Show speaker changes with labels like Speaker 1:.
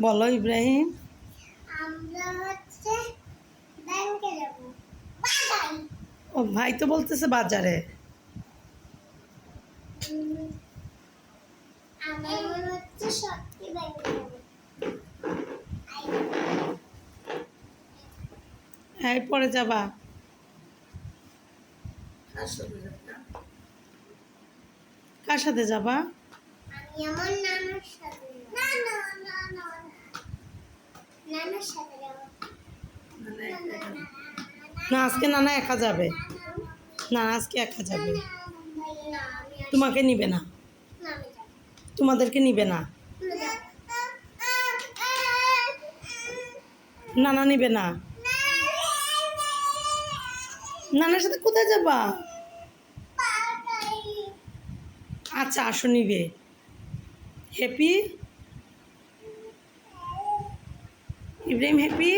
Speaker 1: বলো ইব্রাহিম।
Speaker 2: আমরা হচ্ছে ব্যাংকে যাব।
Speaker 1: ও ভাই তো বলতেছে বাজারে।
Speaker 2: আমরা হচ্ছে সত্যি ব্যাংকে যাব।
Speaker 1: এই পরে যাবা? কার সাথে যাবা?
Speaker 2: আমি আমার নানার সাথে না না না না নানার সাথে যাব
Speaker 1: না, আজকে নানা একা যাবে। না, আজকে একা যাবে। তোমাকে নিবে না। তোমাদেরকে নিবে না। নানা নিবে না। নানার সাথে কোথায় যাবা? আচ্ছা আসো, নিবে। Happy Ibrahim happy